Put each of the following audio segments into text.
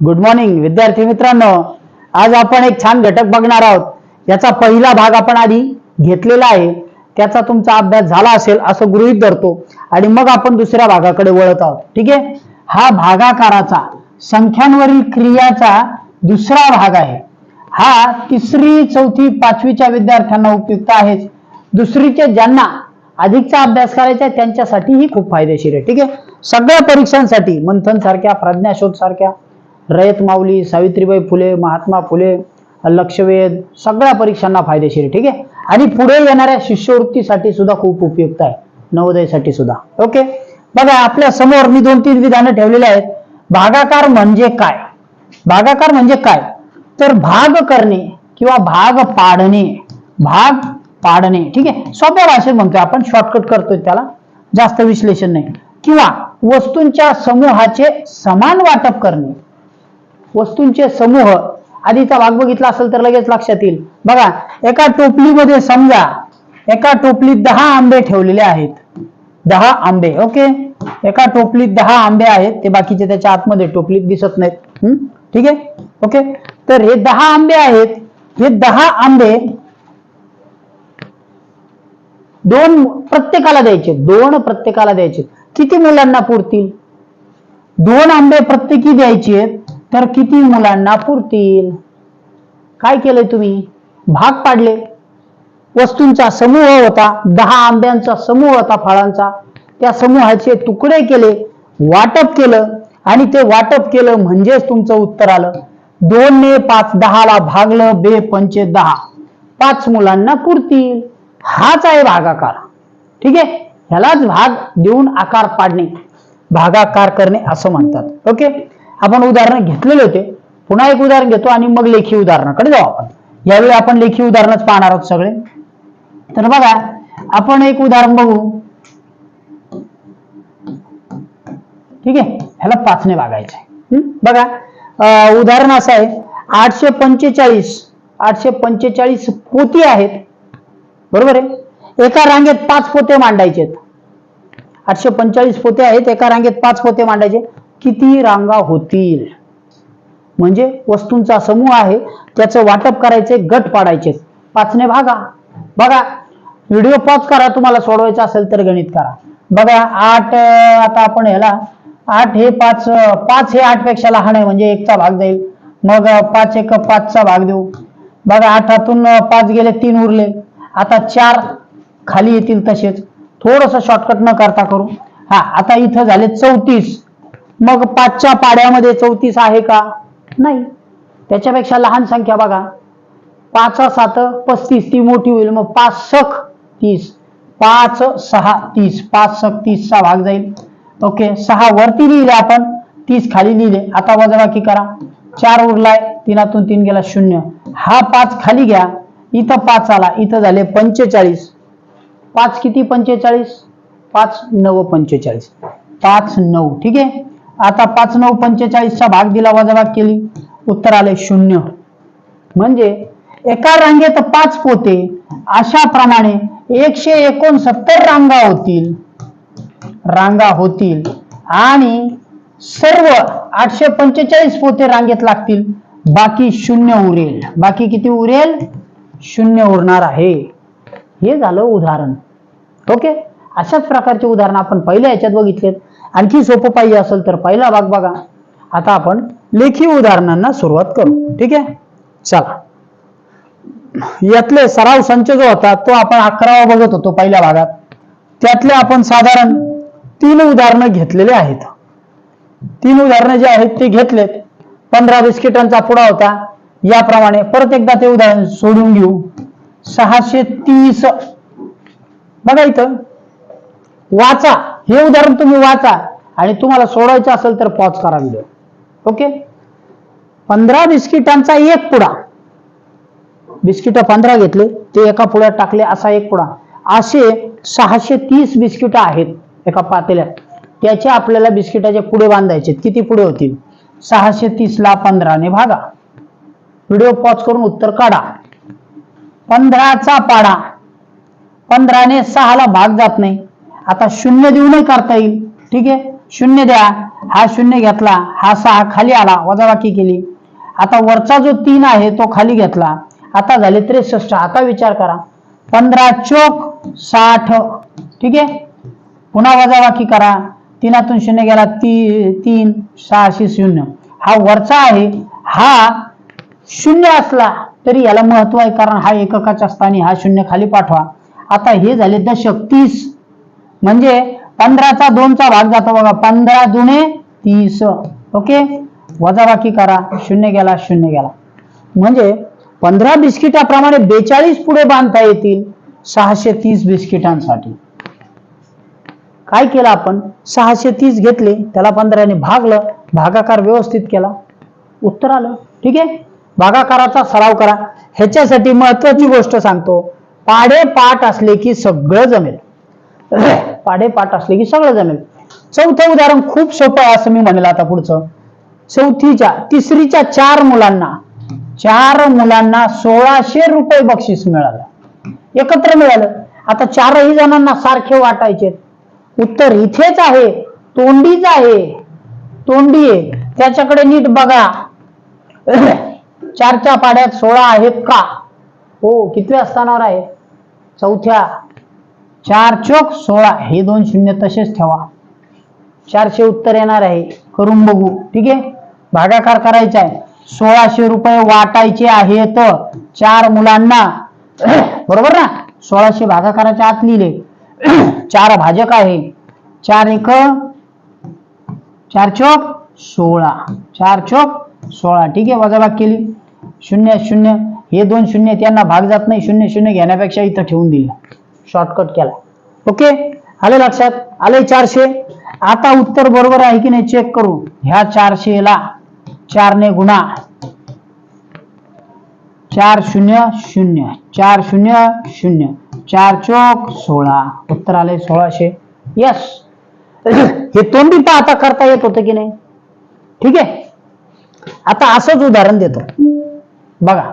Good morning विद्यार्थी मित्रांनो. आज आपण एक छान घटक बघणार आहोत. याचा पहिला भाग आपण आधी घेतलेला आहे. त्याचा तुमचा अभ्यास झाला असेल असं गृहीत धरतो. आणि मग आपण दुसऱ्या भागाकडे वळत आहोत. ठीक आहे? हा भागाकाराचा संख्यांवरील क्रियाचा दुसरा भाग आहे. हा तिसरी चौथी पाचवीच्या विद्यार्थ्यांना उपयुक्त आहे दुसरीचे ज्यांना अधिकचा अभ्यास करायचा आहे त्यांच्यासाठीही खूप फायदेशीर आहे. ठीक आहे? सगळ्या परीक्षांसाठी मंथन सारख्या प्रज्ञाशोध सारख्या रयत माऊली सावित्रीबाई फुले महात्मा फुले लक्षवेध सगळ्या परीक्षांना फायदेशीर ठीक आहे? आणि पुढे येणाऱ्या शिष्यवृत्तीसाठी सुद्धा खूप उपयुक्त आहे नवोदयसाठी सुद्धा ओके? बघा आपल्यासमोर मी दोन तीन विधानं ठेवलेली आहेत. भागाकार म्हणजे काय? भागाकार म्हणजे काय? तर भाग करणे किंवा भाग पाडणे भाग पाडणे ठीक आहे? सोप्या भाषेत म्हणतोय आपण शॉर्टकट करतोय त्याला जास्त विश्लेषण नाही. किंवा वस्तूंच्या समूहाचे समान वाटप करणे वस्तूंचे समूह. आधीचा भाग बघितला असेल तर लगेच लक्षात येईल. बघा एका टोपलीमध्ये समजा एका टोपलीत दहा आंबे ठेवलेले आहेत. दहा आंबे ओके? एका टोपलीत दहा आंबे आहेत ते बाकीचे त्याच्या आतमध्ये टोपलीत दिसत नाहीत. ठीक आहे? ओके? तर हे दहा आंबे आहेत. हे दहा आंबे दोन प्रत्येकाला द्यायचे. दोन प्रत्येकाला द्यायचे. किती मुलांना पुरतील? दोन आंबे प्रत्येकी द्यायचे तर किती मुलांना पुरतील? काय केलंय तुम्ही? भाग पाडले. वस्तूंचा समूह होता दहा आंब्यांचा समूह होता फळांचा. त्या समूहाचे तुकडे केले वाटप केलं आणि ते वाटप केलं म्हणजेच तुमचं उत्तर आलं. दोन ने पाच दहाला भागलं बे पंचे दहा. पाच मुलांना पुरतील. हाच आहे भागाकार. ठीक आहे? ह्यालाच भाग देऊन आकार पाडणे. भागाकार करणे असं म्हणतात. ओके? आपण उदाहरण घेतलेले होते. पुन्हा एक उदाहरण घेतो आणि मग लेखी उदाहरणाकडे जाऊ आपण. यावेळी आपण लेखी उदाहरणच पाहणार आहोत सगळे. तर बघा आपण एक उदाहरण बघू. ठीक आहे? ह्याला पाचने भागायचं बघा उदाहरण असं आहे. आठशे पंचेचाळीस आठशे पंचेचाळीस पोती आहेत. बरोबर आहे? एका रांगेत पाच पोते मांडायचे आठशे पंचेचाळीस पोते आहेत एका रांगेत पाच पोते मांडायचे. किती रांगा होतील. म्हणजे वस्तूंचा समूह आहे त्याचं वाटप करायचे गट पाडायचे. पाचने भागा. बघा व्हिडिओ पॉज करा तुम्हाला सोडवायचा असेल तर गणित करा. बघा आठ आता आपण ह्याला आठ हे पाच पाच हे आठपेक्षा लहान आहे म्हणजे एकचा भाग जाईल. मग पाच एक पाचचा भाग देऊ. बघा आठातून पाच गेले तीन उरले. आता चार खाली येतील तसेच. थोडस शॉर्टकट न करता करू. हा आता इथं झाले चौतीस. मग पाचच्या पाड्यामध्ये चौतीस आहे का? नाही. त्याच्यापेक्षा लहान संख्या बघा. पाच सात पस्तीस ती मोठी होईल. मग पाच सख तीस. पाच सहा तीस. पाच सख तीसचा भाग जाईल. ओके सहा वरती लिहिले आपण. तीस खाली लिहिले. आता वजाबाकी करा. चार उरलाय तीनातून तीन गेला शून्य. हा पाच खाली घ्या. इथं पाच आला. इथं झाले पंचेचाळीस. पाच किती पंचेचाळीस? पाच नऊ पंचेचाळीस. पाच नऊ. ठीक आहे? आता पाच नऊ पंचेचाळीसचा भाग दिला वजाबाग केली. उत्तर आले शून्य. म्हणजे एका रांगेत पाच पोते अशा प्रमाणे एकशे एकोणसत्तर रांगा होतील. रांगा होतील. आणि सर्व आठशे पंचेचाळीस पोते रांगेत लागतील. बाकी शून्य उरेल. बाकी किती उरेल? शून्य उरणार आहे. हे झालं उदाहरण. ओके? अशाच प्रकारचे उदाहरणं आपण पहिल्या याच्यात बघितलेत. आणखी सोपं पाहिजे असेल तर पहिला भाग बघा. आता आपण लेखी उदाहरणांना सुरुवात करू. ठीक आहे? चला. यातले सराव संच जो होता तो आपण अकरावा बघत होतो पहिल्या भागात. त्यातले आपण साधारण तीन उदाहरणं घेतलेले आहेत. तीन उदाहरणं जे आहेत ते घेतलेत. पंधरा बिस्किटांचा पुडा होता. याप्रमाणे परत एकदा ते उदाहरण सोडून घेऊ. सहाशे तीस. बघा इथं. वाचा. हे उदाहरण तुम्ही वाचा. आणि तुम्हाला सोडवायचं असेल तर पॉज करा व्हिडिओ ओके पंधरा बिस्किटांचा एक पुडा. बिस्किट पंधरा घेतले. ते एका पुड्यात टाकले असा एक पुडा. असे सहाशे तीस बिस्किट आहेत एका पातेल्यात. त्याचे आपल्याला बिस्किटाचे पुढे बांधायचे. किती पुढे होतील सहाशे तीस ला पंधराने भागा. व्हिडिओ पॉज करून उत्तर काढा. पंधराचा पाडा. पंधराने सहाला भाग जात नाही. आता शून्य देऊनही करता येईल. ठीक आहे? शून्य द्या. हा शून्य घेतला. हा सहा खाली आला. वजाबाकी केली. आता वरचा जो तीन आहे तो खाली घेतला. आता झाले त्रेसष्ट. आता विचार करा. पंधरा चोक साठ. ठीक आहे? पुन्हा वजाबाकी करा. तीनातून शून्य गेला. ती तीन सहाशे शून्य. हा वरचा आहे. हा शून्य असला तरी याला महत्त्व आहे कारण हा एककाच्या स्थानी हा शून्य खाली पाठवा. आता हे झाले दशक तीस. म्हणजे पंधराचा दोनचा भाग जातो बघा. पंधरा दुने तीस. ओके? वजाबाकी करा. शून्य गेला शून्य गेला. म्हणजे पंधरा बिस्किटाप्रमाणे बेचाळीस पुढे बांधता येतील सहाशे तीस बिस्किटांसाठी. काय केलं आपण? सहाशे तीस घेतले त्याला पंधराने भागलं भागाकार व्यवस्थित केला. उत्तर आलं. ठीक आहे? भागाकाराचा सराव करा. ह्याच्यासाठी महत्वाची गोष्ट सांगतो. पाडे पाठ असले की सगळं जमेल. पाडे पाठ असले की सगळं जमेल. चौथं उदाहरण खूप सोपं आहे असं मी म्हणेल आता पुढचं. चौथीच्या तिसरीच्या चार मुलांना चार मुलांना सोळाशे रुपये बक्षीस मिळालं. एकत्र मिळालं. आता चारही जणांना सारखे वाटायचे. उत्तर इथेच आहे तोंडीच आहे. तोंडी आहे. त्याच्याकडे नीट बघा. चारच्या पाड्यात सोळा आहेत का? हो कितव्या स्थानावर आहे? चौथ्या. चार चोक सोळा हे दोन शून्य तसेच ठेवा. चारशे उत्तर येणार आहे. करून बघू. ठीक आहे? भागाकार करायचा आहे. सोळाशे रुपये वाटायचे आहेत. चार मुलांना. बरोबर ना? सोळाशे भागाकाराच्या आत लिहिले. चार भाजक आहे. चार एक. चार चोक सोळा. चार चोक सोळा. ठीक आहे? वजाबाग केली. शून्य शून्य. हे दोन शून्य त्यांना भाग जात नाही. शून्य शून्य घेण्यापेक्षा इथं ठेवून दिलं. शॉर्टकट केला. ओके आले लक्षात? आले चारशे? आता उत्तर बरोबर आहे की नाही चेक करू? ह्या चारशेला चारने गुणा. चार शून्य शून्य. चार शून्य शून्य. चार चौक सोळा. उत्तर आले सोळाशे. यस हे तोंडी पाहता करता येत होतं की नाही? ठीक आहे? आता असंच उदाहरण देतो. बघा.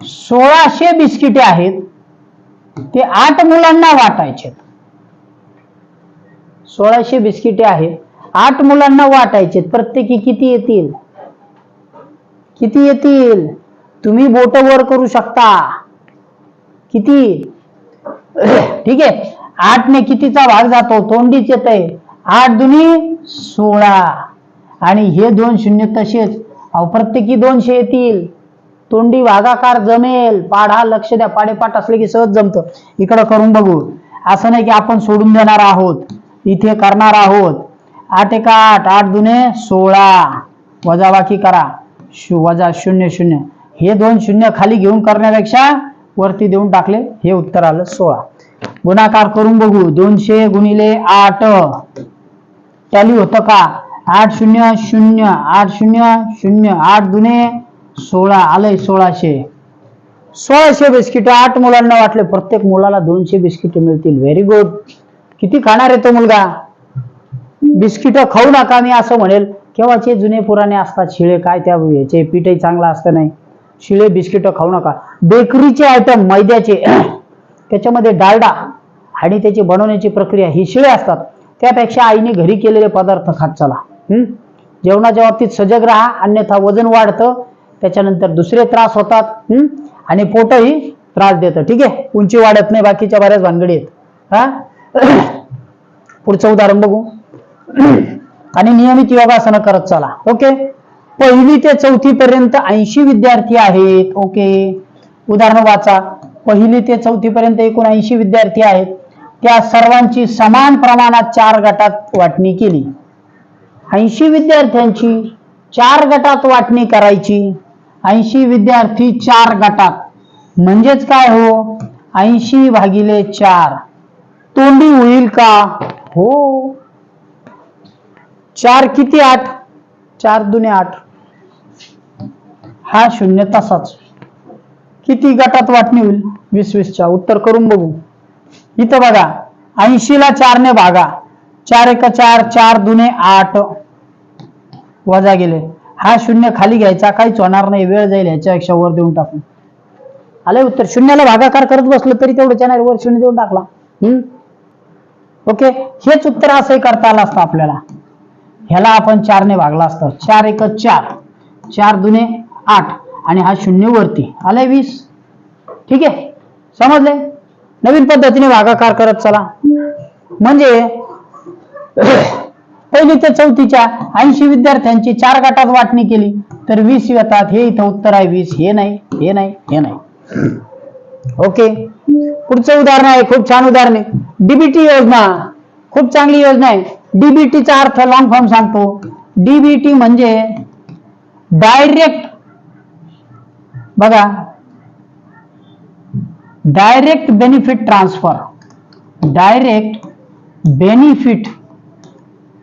सोळाशे बिस्किटे आहेत. ते आठ मुलांना वाटायचे. सोळाशे बिस्किटे आहेत. आठ मुलांना वाटायचे. प्रत्येकी किती येतील? किती येतील? तुम्ही बोट वर करू शकता. किती? ठीक आहे. आठने कितीचा भाग जातो? तोंडीच येत आहे. आठ दुनी सोळा. आणि हे दोन शून्य तसेच. अहो प्रत्येकी दोनशे येतील. तोंडी वाघाकार जमेल. पाढा लक्ष द्या. पाडेपाठ असले की सहज जमतं. इकडं करून बघू. असं नाही की आपण सोडून देणार आहोत. इथे करणार आहोत. आठ एका आठ. आठ दुने सोळा. वजाबाकी करा. शु वजा शून्य शून्य. हे दोन शून्य खाली घेऊन करण्यापेक्षा वरती देऊन टाकले. हे उत्तर आलं सोळा. गुणाकार करून बघू. दोनशे गुणिले आठ. टॅली होतं का? आठ शून्य शून्य. आठ शून्य शून्य. आठ दुने सोळा आलंय सोळाशे. सोळाशे बिस्किट आठ मुलांना वाटले. प्रत्येक मुलाला दोनशे बिस्किट मिळतील. व्हेरी गुड किती खाणार आहे तो मुलगा? बिस्किट खाऊ नका मी असं म्हणेल. केव्हाचे जुने पुराणे असतात? शिळे काय त्या याचे? पीठही चांगलं असतं नाही. शिळे बिस्किट खाऊ नका. बेकरीचे आयटम मैद्याचे. त्याच्यामध्ये डालडा आणि त्याची बनवण्याची प्रक्रिया. ही शिळे असतात. त्यापेक्षा आईने घरी केलेले पदार्थ खात चला. हम्म? जेवणाच्या बाबतीत सजग राहा. अन्यथा वजन वाढतं. त्याच्यानंतर दुसरे त्रास होतात आणि पोटही त्रास देतं. ठीक आहे? उंची वाढत नाही बाकीच्या बऱ्याच भानगडी आहेत. हा? पुढचं उदाहरण बघू. आणि नियमित योगासनं करत चला. ओके? पहिली ते चौथी पर्यंत ऐंशी विद्यार्थी आहेत. ओके? उदाहरण वाचा. पहिली ते चौथी पर्यंत एकूण ऐंशी विद्यार्थी आहेत. त्या सर्वांची समान प्रमाणात चार गटात वाटणी केली. ऐंशी विद्यार्थ्यांची चार गटात वाटणी करायची. ऐंशी विद्यार्थी चार गटात. म्हणजेच काय हो? ऐंशी भागिले चार. तोंडी होईल का? हो. चार किती आठ? चार दुने आठ. हा शून्य तासाच. किती गटात वाटणी होईल? वीस वीसच्या. उत्तर करून बघू. इथं बघा. ऐंशीला चारने भागा. चार एक चार चार दुने आठ. वजा गेले हा शून्य खाली घ्यायचा काहीच होणार नाही वेळ जाईल ह्याच्यापेक्षा वर देऊन टाकून. आलंय उत्तर. शून्याला भागाकार करत बसलं तरी तेवढं चॅनल वर शून्य देऊन टाकला. हम्म? ओके हेच उत्तर असंही करता आलं असतं आपल्याला. ह्याला आपण चारने भागला असतं. चार एक चार. चार दुने आठ. आणि हा शून्य वरती. आलाय वीस. ठीक आहे? समजले? नवीन पद्धतीने भागाकार करत चला. म्हणजे पहिली ते चौथीच्या ऐंशी विद्यार्थ्यांची चार गटात वाटणी केली. तर वीस येतात. हे इथं उत्तर आहे वीस. हे नाही हे नाही हे नाही. ओके? पुढचं उदाहरण आहे. खूप छान उदाहरण. आहे डीबीटी योजना. खूप चांगली योजना आहे. डीबीटीचा अर्थ लॉंग फॉर्म सांगतो. डीबीटी म्हणजे डायरेक्ट बघा. Direct benefit transfer direct benefit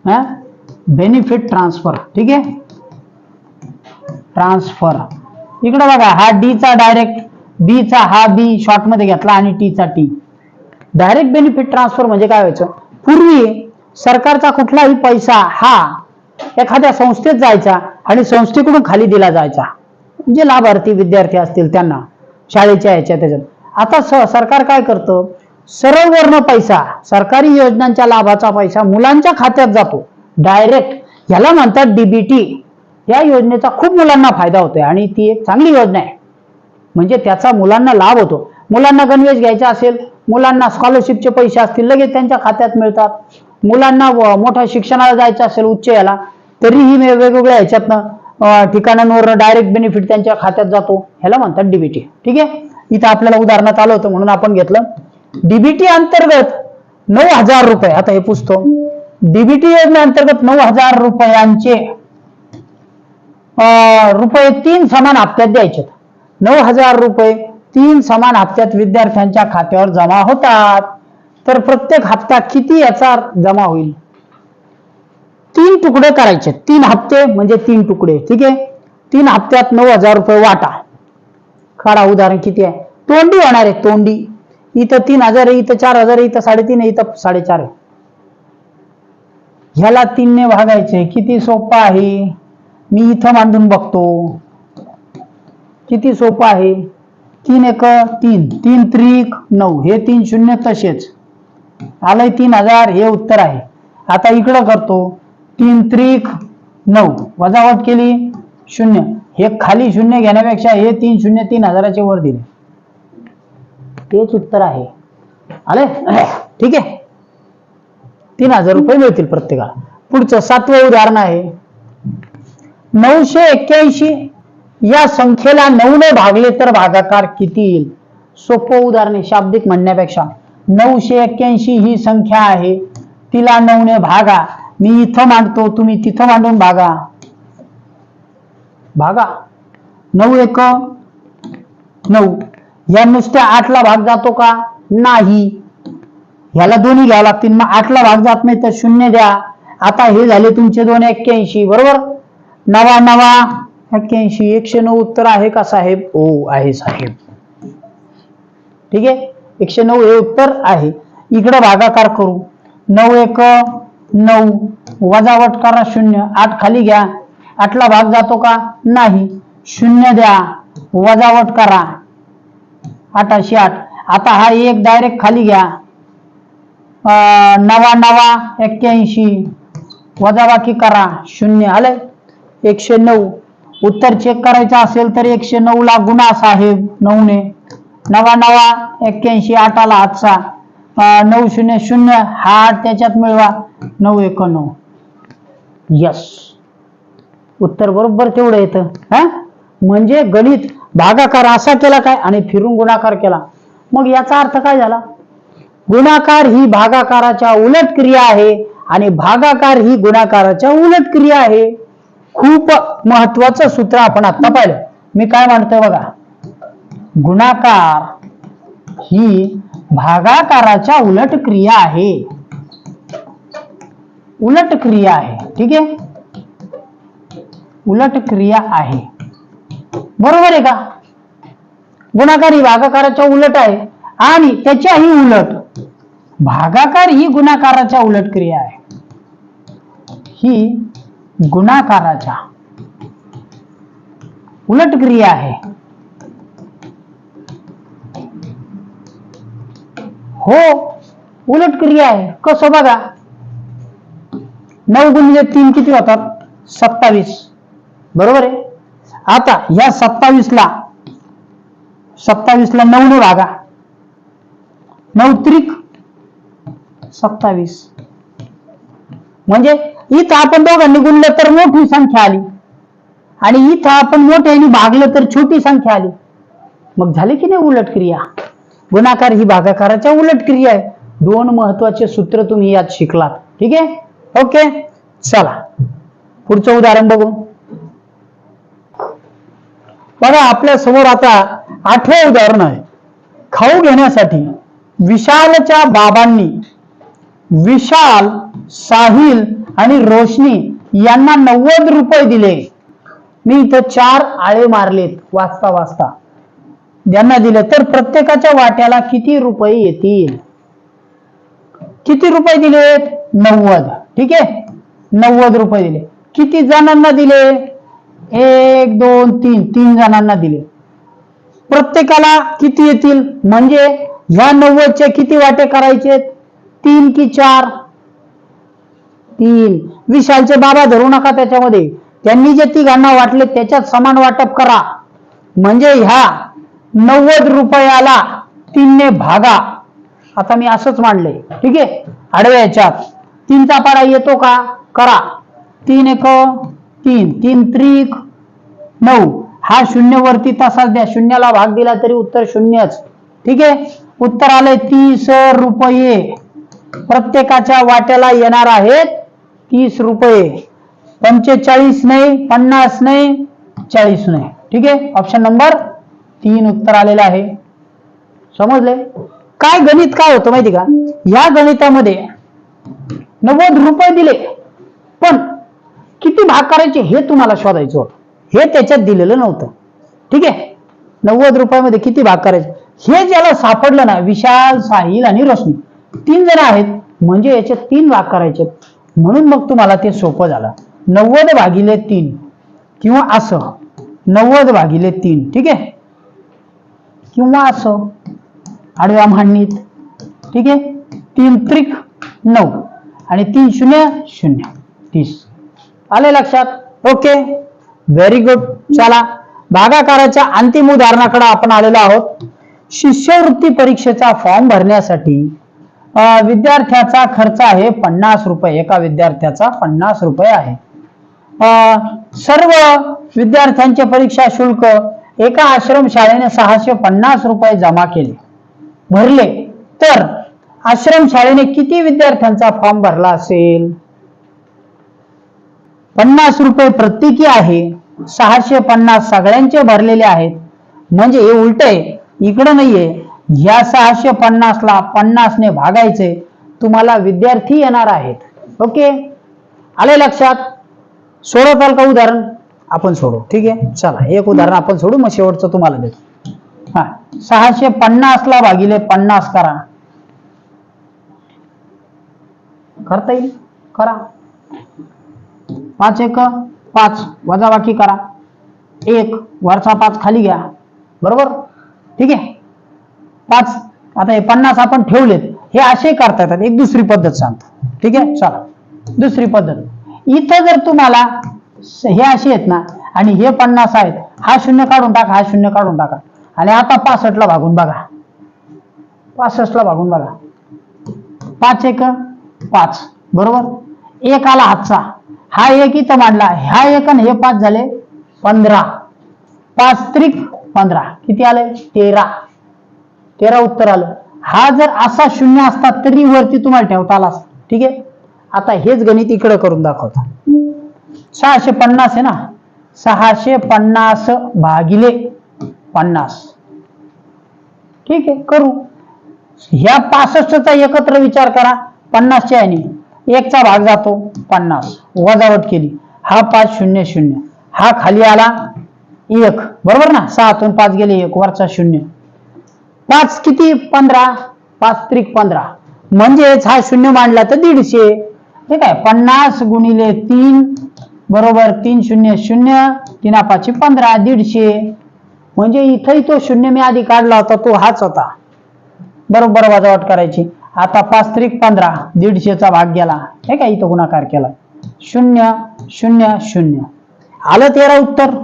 benefit transfer ठीक आहे ट्रान्सफर इकडे बघा हा डी चा डायरेक्ट बी चा हा बी शॉर्टमध्ये घेतला आणि टी चा टी डायरेक्ट बेनिफिट ट्रान्सफर म्हणजे काय व्हायचं? पूर्वी सरकारचा कुठलाही पैसा हा एखाद्या संस्थेत जायचा आणि संस्थेकडून खाली दिला जायचा. जे लाभार्थी विद्यार्थी असतील त्यांना शाळेच्या ह्याच्या त्याच्यात. आता सरकार काय करतं? सरळ वर्ण पैसा सरकारी योजनांच्या लाभाचा पैसा मुलांच्या खात्यात जातो. डायरेक्ट याला म्हणतात डीबीटी या योजनेचा खूप मुलांना फायदा होतोय आणि ती एक चांगली योजना आहे. म्हणजे त्याचा मुलांना लाभ होतो. मुलांना गणवेश घ्यायचा असेल मुलांना स्कॉलरशिपचे पैसे असतील लगेच त्यांच्या खात्यात मिळतात. मुलांना मोठ्या शिक्षणाला जायचं असेल उच्च याला तरीही वेगवेगळ्या ह्याच्यातनं ठिकाणांवर डायरेक्ट बेनिफिट त्यांच्या खात्यात जातो. ह्याला म्हणतात डीबीटी ठीक आहे? इथं आपल्याला उदाहरणात आलं होतं म्हणून आपण घेतलं. डीबीटी अंतर्गत नऊ हजार रुपये. आता हे पुसतो. डीबीटी योजनेअंतर्गत नऊ हजार रुपयांचे रुपये तीन समान हप्त्यात द्यायचे नऊ हजार रुपये तीन समान हप्त्यात विद्यार्थ्यांच्या खात्यावर जमा होतात. तर प्रत्येक हप्ता किती याचा जमा होईल? तीन तुकडे करायचे तीन हप्ते म्हणजे तीन तुकडे. ठीक आहे? तीन हप्त्यात नऊ हजार रुपये वाटा. खडा उदाहरण किती आहे? तोंडी होणार आहे तोंडी. इथं तीन हजार आहे इथं चार हजार आहे इथं साडेतीन आहे इथं साडेचार आहे. ह्याला तीनने भागायचे किती सोपं आहे? मी इथं मांडून बघतो. किती सोपं आहे? तीन एक तीन. तीन त्रिक नऊ. हे तीन शून्य तसेच. आलंय तीन हजार हे उत्तर आहे. आता इकडं करतो. तीन त्रिक नऊ. वजावट केली शून्य. हे खाली शून्य घेण्यापेक्षा हे तीन शून्य तीन हजाराचे वर दिले. तेच उत्तर आहे. आले? ठीक आहे. तीन हजार रुपये मिळतील प्रत्येकाला. पुढचं सातवं उदाहरण आहे. नऊशे एक्क्याऐंशी या संख्येला नऊने भागले तर भागाकार किती येईल? सोपं उदाहरण शाब्दिक म्हणण्यापेक्षा. नऊशे एक्क्याऐंशी ही संख्या आहे. तिला नऊने भागा. मी इथं मांडतो तुम्ही तिथं मांडून भागा. भागा. नऊ एक नऊ. या नुसत्या आठला भाग जातो का? नाही. ह्याला दोन्ही घ्यावं लागतील. मग आठला भाग जात नाही तर शून्य द्या. आता हे झाले तुमचे दोन एक्क्याऐंशी बरोबर? नवा नवा. एक्क्याऐंशी एकशे नऊ उत्तर आहे का साहेब? ओ आहे साहेब. ठीक आहे? एकशे नऊ हे उत्तर आहे. इकडे भागाकार करू. नऊ एक नऊ. वजावट करा शून्य. आठ खाली घ्या. आठला भाग जातो का? नाही. शून्य द्या. वजावट करा. आठाशे आठ आता हा एक डायरेक्ट खाली घ्या. अं, नवा नवा एक्क्याऐंशी. वजाबाकी करा. शून्य. आलंय? एकशे नऊ. उत्तर चेक करायचं असेल तर एकशे नऊ ला गुणा साहेब. नऊने नवा नवा एक्क्याऐंशी आठाला आजचा. नऊ शून्य शून्य. हा आठ त्याच्यात मिळवा. नऊ एक नऊ यस उत्तर बरोबर तेवढं येतं. हा? म्हणजे गणित भागाकार असा केला काय? आणि फिरून गुणाकार केला. मग याचा अर्थ काय झाला? गुणाकार ही भागाकाराच्या उलट क्रिया आहे आणि भागाकार ही गुणाकाराच्या उलट क्रिया आहे. खूप महत्वाचं सूत्र आपण आता पाहिलं. मी काय म्हणतोय बघा? गुणाकार ही भागाकाराच्या उलट क्रिया आहे. उलट क्रिया आहे. ठीक आहे? उलट क्रिया आहे. बरोबर आहे का? गुणाकार ही भागाकाराच्या उलट आहे आणि त्याच्याही उलट. भागाकार ही गुणाकाराच्या उलट क्रिया आहे. ही गुणाकाराच्या उलट क्रिया आहे. हो उलट क्रिया आहे. कसं बघा? नऊ गुणिले तीन किती होतात? सत्तावीस. बरोबर आहे? आता या सत्तावीसला सत्तावीसला नऊ ने भागा नऊ त्रिक सत्तावीस. म्हणजे इथं आपण दोघांनी गुणलं तर मोठी संख्या आली. आणि इथं आपण मोठ्याने भागलं तर छोटी संख्या आली. मग झाली की नाही उलट क्रिया? गुणाकार ही भागाकाराच्या उलट क्रिया आहे. दोन महत्त्वाचे सूत्र तुम्ही यात शिकलात. ठीक आहे? ओके? चला. पुढचं उदाहरण बघू. बघा आपल्यासमोर आता आठवं उदाहरण आहे. खाऊ घेण्यासाठी विशालच्या बाबांनी विशाल साहिल आणि रोशनी यांना नव्वद रुपये दिले. मी इथं चार आळे मारलेत वाचता वाचता. ज्यांना दिले तर प्रत्येकाच्या वाट्याला किती रुपये येतील? किती रुपये दिलेत? नव्वद. ठीक आहे? नव्वद रुपये दिले. किती जणांना दिले? एक दोन तीन तीन जणांना दिले. प्रत्येकाला किती येतील? म्हणजे ह्या नव्वदचे किती वाटे करायचे? तीन की चार? तीन. विशालचे बाबा धरू नका त्याच्यामध्ये. त्यांनी जे तिघांना वाटले त्याच्यात समान वाटप करा. म्हणजे ह्या नव्वद रुपयाला तीनने भागा. आता मी असंच मांडले. ठीक आहे? आडव्या याच्यात. तीनचा पाडा येतो का? करा. तीन एक तीन. तीन त्रिक. नऊ. हा शून्यवरती तसाच द्या. शून्याला भाग दिला तरी उत्तर शून्यच. ठीक आहे? उत्तर आले तीस रुपये. प्रत्येकाच्या वाट्याला येणार आहेत तीस रुपये. पंचेचाळीस नाही पन्नास नाही चाळीस नाही. ठीक आहे? ऑप्शन नंबर तीन उत्तर आलेलं आहे. समजले? काय गणित काय होतं माहिती का? या गणितामध्ये नव्वद रुपये दिले पण किती भाग करायचे हे तुम्हाला शोधायचं होतं. हे त्याच्यात दिलेलं नव्हतं. ठीक आहे? नव्वद रुपयामध्ये किती भाग करायचे? हे ज्याला सापडलं ना विशाल साहिल आणि रोशनी तीन जण आहेत. म्हणजे याचे तीन भाग करायचे. म्हणून मग तुम्हाला ते सोपं झालं. नव्वद भागिले तीन किंवा असं. नव्वद भागिले तीन. ठीक आहे? किंवा असं. आडव्या मांडणीत ठीक आहे? तीन त्रिक नऊ. आणि तीन शून्य शून्य. तीस. आले लक्षात? ओके? व्हेरी गुड चला भागाकाराच्या अंतिम उदाहरणाकडे आपण आलेलो आहोत. शिष्यवृत्ती परीक्षेचा फॉर्म भरण्यासाठी विद्यार्थ्याचा खर्च आहे पन्नास रुपये. एका विद्यार्थ्याचा पन्नास रुपये आहे. अं, सर्व विद्यार्थ्यांचे परीक्षा शुल्क एका आश्रम शाळेने सहाशे पन्नास रुपये जमा केले. भरले. तर आश्रम शाळेने किती विद्यार्थ्यांचा फॉर्म भरला असेल? पन्नास रुपये प्रत्येकी आहे. सहाशे पन्नास सगळ्यांचे भरलेले आहेत. म्हणजे हे उलट आहे. इकडं नाहीये. ह्या सहाशे पन्नासला पन्नासने भागायचे. तुम्हाला विद्यार्थी येणार आहेत. ओके? आले लक्षात? सोडवताल का उदाहरण. आपण सोडू ठीक आहे? चला एक उदाहरण आपण सोडू मग शेवटचं तुम्हाला देतो. हा सहाशे पन्नासला भागिले पन्नास करा. करता येईल? करा. पाच एक पाच. वजाबाकी करा. एक वरचा पाच खाली घ्या. बरोबर? ठीक आहे? पाच. आता हे पन्नास आपण ठेवलेत. हे असे करता येतात. एक दुसरी पद्धत सांगतो. ठीक आहे? चला. दुसरी पद्धत. इथं जर तुम्हाला हे असे आहेत ना आणि हे पन्नास आहेत हा शून्य काढून टाका हा शून्य काढून टाका. आणि आता पासष्टला भागून बघा. पासष्टला भागून बघा. पाच एक पाच. बरोबर? एक आला हातचा. हा एक इथं मांडला ह्या एक आणि हे पाच झाले पंधरा. पाच त्रिक पंधरा. किती आले? तेरा. तेरा उत्तर आलं. हा जर असा शून्य असता तरी वरती तुम्हाला ठेवता आला ठीक आहे? आता हेच गणित इकडे करून दाखवता. सहाशे पन्नास आहे ना? सहाशे पन्नास भागिले पन्नास. ठीक आहे? करू. ह्या पासष्टचा एकत्र विचार करा. पन्नासच्या याने एकचा भाग जातो पन्नास. वजावट केली. हा पाच शून्य शून्य. हा खाली आला एक. बरोबर ना? सहातून पाच गेले एक. वरचा शून्य. पाच किती? पंधरा. पाच त्रिक पंधरा. म्हणजेच हा शून्य मांडला तर दीडशे. ठीक आहे पन्नास गुणिले तीन. बरोबर? तीन शून्य शून्य. तीन पाचशे पंधरा. दीडशे. म्हणजे इथंही तो शून्य मी आधी काढला होता तो हाच होता. बरोबर वजावट करायची. आता पाच त्रिक पंधरा दीडशेचा भाग गेला. हे काय इथं गुणाकार केला? शून्य शून्य शून्य. आलं तेरा उत्तर.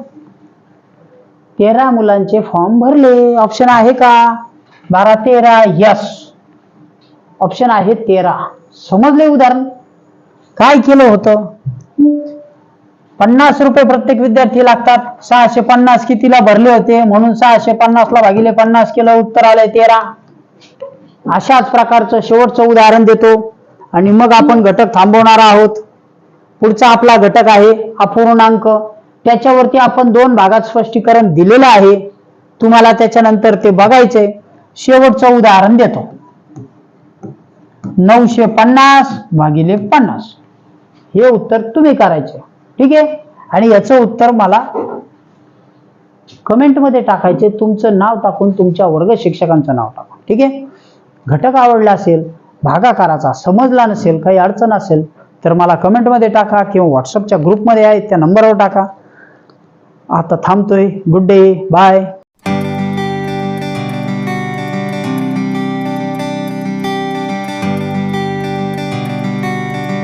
तेरा मुलांचे फॉर्म भरले. ऑप्शन आहे का? बारा तेरा यस ऑप्शन आहे तेरा. समजले उदाहरण? काय केलं होतं? पन्नास रुपये प्रत्येक विद्यार्थी लागतात. सहाशे पन्नास कितीला भरले होते? म्हणून सहाशे पन्नास ला भागिले पन्नास केलं. उत्तर आलंय तेरा. अशाच प्रकारचं शेवटचं उदाहरण देतो. आणि मग आपण घटक थांबवणार आहोत. पुढचा आपला घटक आहे अपूर्णांक. त्याच्यावरती आपण दोन भागात स्पष्टीकरण दिलेलं आहे. तुम्हाला त्याच्यानंतर ते बघायचंय. शेवटचं उदाहरण देतो. नऊशे पन्नास भागिले पन्नास. हे उत्तर तुम्ही करायचे. ठीक आहे? आणि याचं उत्तर मला कमेंटमध्ये टाकायचे तुमचं नाव टाकून तुमच्या वर्ग शिक्षकांचं नाव टाकून. ठीक आहे? घटक आवडला असेल भागाकाराचा समजला नसेल काही अडचण असेल तर मला कमेंटमध्ये टाका किंवा व्हॉट्सअपच्या ग्रुपमध्ये आहे त्या नंबरवर टाका. आता थांबतोय. Good day bye